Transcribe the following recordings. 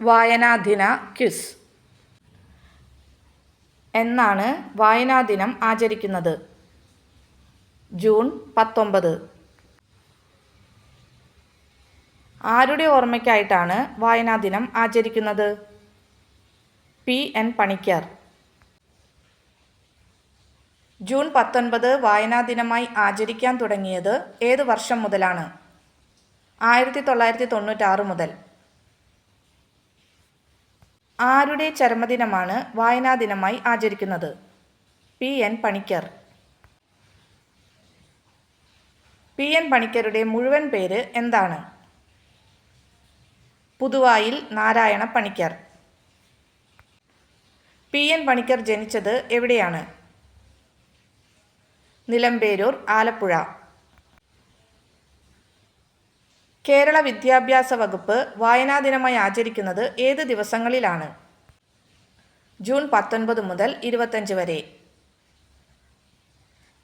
വായനാദിന quiz. എന്നാണ് വായനാദിനം ആചരിക്കുന്നത്. June പത്തൊമ്പത്. ആരുടെ ഓർമ്മയ്ക്കായിട്ടാണ് വായനാദിനം ആചരിക്കുന്നത്? പി. എൻ. പണിക്കർ. ജൂൺ പത്തൊൻപത് വായനാദിനമായി ആചരിക്കാൻ തുടങ്ങിയത് ഏത് വർഷം മുതലാണ്? ആയിരത്തി തൊള്ളായിരത്തി തൊണ്ണൂറ്റാറ് മുതൽ. ആരുടെ ചരമദിനമാണ് വായനാ ദിനമായി ആചരിക്കുന്നത്? P. N. Panicker. P. N. പണിക്കരുടെ മുഴുവൻ പേര് എന്താണ്? പുതുവായിൽ നാരായണ പണിക്കർ. പി. എൻ. പണിക്കർ ജനിച്ചത് എവിടെയാണ്? നിലമ്പേരൂർ ആലപ്പുഴ. കേരള വിദ്യാഭ്യാസ വകുപ്പ് വായനാ ദിനമായി ആചരിക്കുന്നത് ഏത് ദിവസങ്ങളിലാണ്? ജൂൺ പത്തൊൻപത് മുതൽ ഇരുപത്തഞ്ച് വരെ.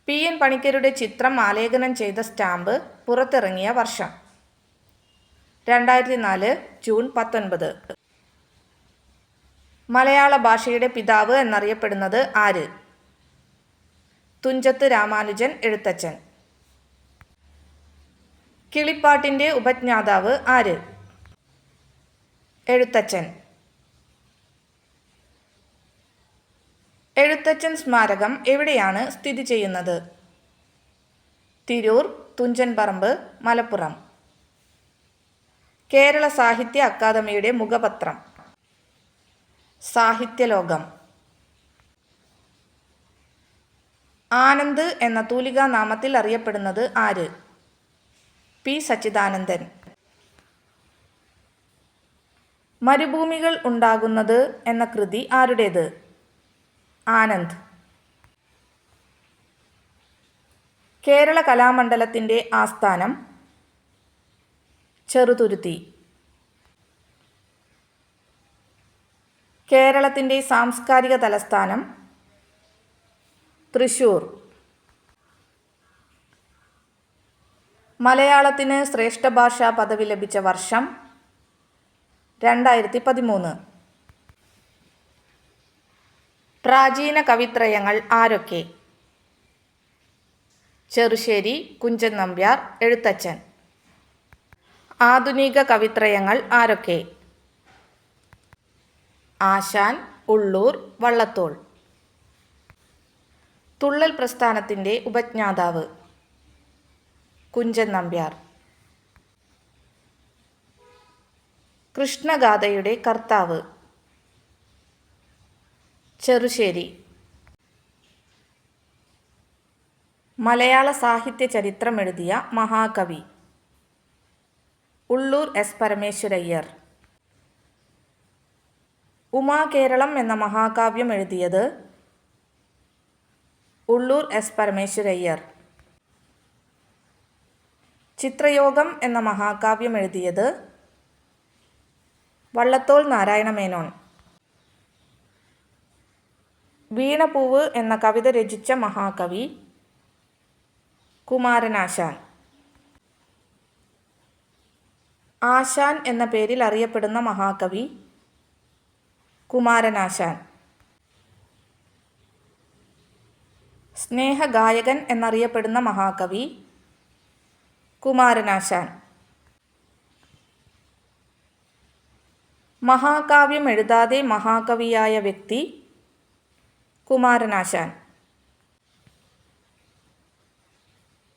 പി എൻ പണിക്കരുടെ ചിത്രം ആലേഖനം ചെയ്ത സ്റ്റാമ്പ് പുറത്തിറങ്ങിയ വർഷം. രണ്ടായിരത്തി നാല് ജൂൺ പത്തൊൻപത്. മലയാള ഭാഷയുടെ പിതാവ് എന്നറിയപ്പെടുന്നത് ആര്? തുഞ്ചത്ത് രാമാനുജൻ എഴുത്തച്ഛൻ. കിളിപ്പാട്ടിന്റെ ഉപജ്ഞാതാവ് ആര്? എഴുത്തച്ഛൻ. എഴുത്തച്ഛൻ സ്മാരകം എവിടെയാണ് സ്ഥിതി ചെയ്യുന്നത്? തിരൂർ തുഞ്ചൻപറമ്പ് മലപ്പുറം. കേരള സാഹിത്യ അക്കാദമിയുടെ മുഖപത്രം. സാഹിത്യലോകം. ആനന്ദ് എന്ന തൂലികാനാമത്തിൽ അറിയപ്പെടുന്നത് ആര്? പി സച്ചിദാനന്ദൻ. മരുഭൂമികൾ ഉണ്ടാകുന്നത് എന്ന കൃതി ആരുടേത്? ആനന്ദ്. കേരള കലാമണ്ഡലത്തിന്റെ ആസ്ഥാനം ചെറുതുരുത്തി. കേരളത്തിന്റെ സാംസ്കാരിക തലസ്ഥാനം തൃശൂർ. മലയാളത്തിന് ശ്രേഷ്ഠ ഭാഷാ പദവി ലഭിച്ച വർഷം രണ്ടായിരത്തി പതിമൂന്ന് പ്രാചീന കവിത്രയങ്ങൾ ആരൊക്കെ? ചെറുശ്ശേരി കുഞ്ചൻ നമ്പ്യാർ എഴുത്തച്ഛൻ. ആധുനിക കവിത്രയങ്ങൾ ആരൊക്കെ? ആശാൻ ഉള്ളൂർ വള്ളത്തോൾ. തുള്ളൽ പ്രസ്ഥാനത്തിന്റെ ഉപജ്ഞാതാവ്. കുഞ്ചൻ നമ്പ്യാർ. കൃഷ്ണഗാഥയുടെ കർത്താവ്. ചെറുശ്ശേരി. മലയാള സാഹിത്യ ചരിത്രം എഴുതിയ മഹാകവി. ഉള്ളൂർ എസ് പരമേശ്വരയ്യർ. ഉമാകേരളം എന്ന മഹാകാവ്യം എഴുതിയത് ഉള്ളൂർ എസ് പരമേശ്വരയ്യർ. ചിത്രയോഗം എന്ന മഹാകാവ്യം എഴുതിയത് വള്ളത്തോൾ നാരായണ മേനോൻ. വീണപൂവ് എന്ന കവിത രചിച്ച മഹാകവി കുമാരനാശാൻ. ആശാൻ എന്ന പേരിൽ അറിയപ്പെടുന്ന മഹാകവി കുമാരനാശാൻ. സ്നേഹഗായകൻ എന്നറിയപ്പെടുന്ന മഹാകവി കുമാരനാശാൻ. മഹാകാവ്യം എഴുതാതെ മഹാകവിയായ വ്യക്തി കുമാരനാശാൻ.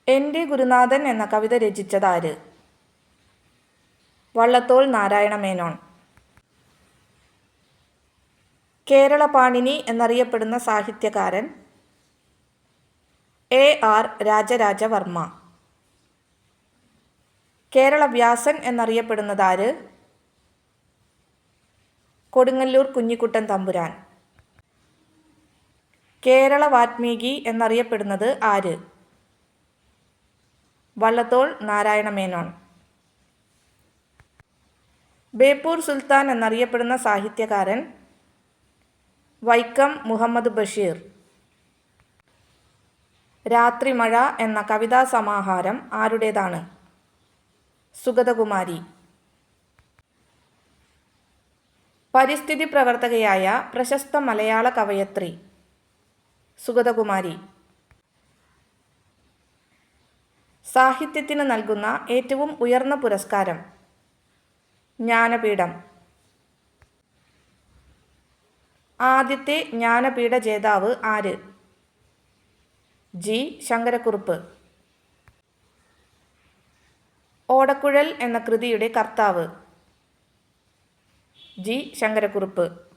എന്റെ ഗുരുനാഥൻ എന്ന കവിത രചിച്ചതാര് വള്ളത്തോൾ നാരായണ മേനോൻ കേരള പാണിനി എന്നറിയപ്പെടുന്ന സാഹിത്യകാരൻ എ ആർ രാജരാജവർമ്മ. കേരള വ്യാസൻ ആര്? കൊടുങ്ങല്ലൂർ കുഞ്ഞിക്കുട്ടൻ തമ്പുരാൻ. കേരള വാത്മീകി എന്നറിയപ്പെടുന്നത് ആര്? വള്ളത്തോൾ നാരായണ മേനോൻ ബേപ്പൂർ സുൽത്താൻ എന്നറിയപ്പെടുന്ന സാഹിത്യകാരൻ വൈക്കം മുഹമ്മദ് ബഷീർ. രാത്രിമഴ എന്ന കവിതാ സമാഹാരം ആരുടേതാണ്? സുഗതകുമാരി. പരിസ്ഥിതി പ്രവർത്തകയായ പ്രശസ്ത മലയാള കവയത്രി. സുഗതകുമാരി. സാഹിത്യത്തിന് നൽകുന്ന ഏറ്റവും ഉയർന്ന പുരസ്കാരം. ജ്ഞാനപീഠം. ആദ്യത്തെ ജ്ഞാനപീഠ ജേതാവ് ആര്? ജി. ശങ്കരക്കുറുപ്പ്. ഓടക്കുഴൽ എന്ന കൃതിയുടെ കർത്താവ്. ജി. ശങ്കരക്കുറുപ്പ്.